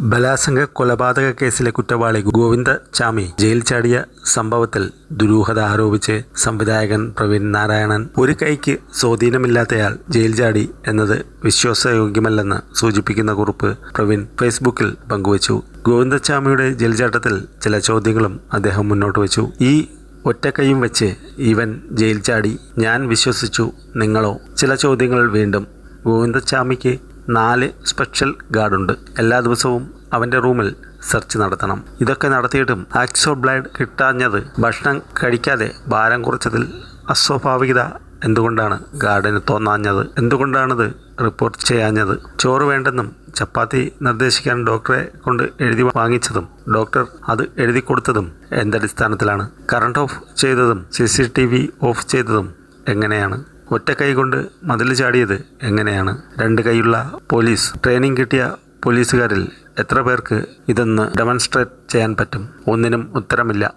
ബലാത്സംഗ കൊലപാതക കേസിലെ കുറ്റവാളി ഗോവിന്ദ ചാമി ജയിൽ ചാടിയ സംഭവത്തിൽ ദുരൂഹത ആരോപിച്ച് സംവിധായകൻ പ്രവീൺ നാരായണൻ ഒരു കൈക്ക് സ്വാധീനമില്ലാത്തയാൾ ജയിൽ ചാടി എന്നത് വിശ്വാസയോഗ്യമല്ലെന്ന് സൂചിപ്പിക്കുന്ന കുറിപ്പ് പ്രവീൺ ഫേസ്ബുക്കിൽ പങ്കുവച്ചു. ജയിൽ ചാട്ടത്തിൽ ചില ചോദ്യങ്ങളും അദ്ദേഹം മുന്നോട്ട് വച്ചു. ഈ ഒറ്റക്കൈയും വെച്ച് ഇവൻ ജയിൽ ചാടി. ഞാൻ വിശ്വസിച്ചു. നിങ്ങളോ? ചില ചോദ്യങ്ങൾ വീണ്ടും ഗോവിന്ദച്ചാമിക്ക് നാല് സ്പെഷ്യൽ ഗാർഡുണ്ട്. എല്ലാ ദിവസവും അവന്റെ റൂമിൽ സെർച്ച് നടത്തണം. ഇതൊക്കെ നടത്തിയിട്ടും ആക്സോ ബ്ലൈഡ് കിട്ടാഞ്ഞത് ഭക്ഷണം കഴിക്കാതെ ഭാരം കുറച്ചതിൽ അസ്വാഭാവികത എന്തുകൊണ്ടാണ് ഗാർഡന് തോന്നാഞ്ഞത്? എന്തുകൊണ്ടാണത് റിപ്പോർട്ട് ചെയ്യാഞ്ഞത്? ചോറ് വേണ്ടെന്നും ചപ്പാത്തി നിർദ്ദേശിക്കാൻ ഡോക്ടറെ കൊണ്ട് എഴുതി വാങ്ങിച്ചതും ഡോക്ടർ അത് എഴുതി കൊടുത്തതും എന്തടിസ്ഥാനത്തിലാണ്? കറണ്ട് ഓഫ് ചെയ്തതും C C T V off ചെയ്തതും എങ്ങനെയാണ്? ഒറ്റ കൈ കൊണ്ട് മതിൽ ചാടിയത് എങ്ങനെയാണ്? രണ്ട് കൈയുള്ള പോലീസ്. ട്രെയിനിങ് കിട്ടിയ പോലീസുകാരിൽ എത്ര പേർക്ക് ഇതൊന്ന് ഡെമോൺസ്ട്രേറ്റ് ചെയ്യാൻ പറ്റും? ഒന്നിനും ഉത്തരമില്ല.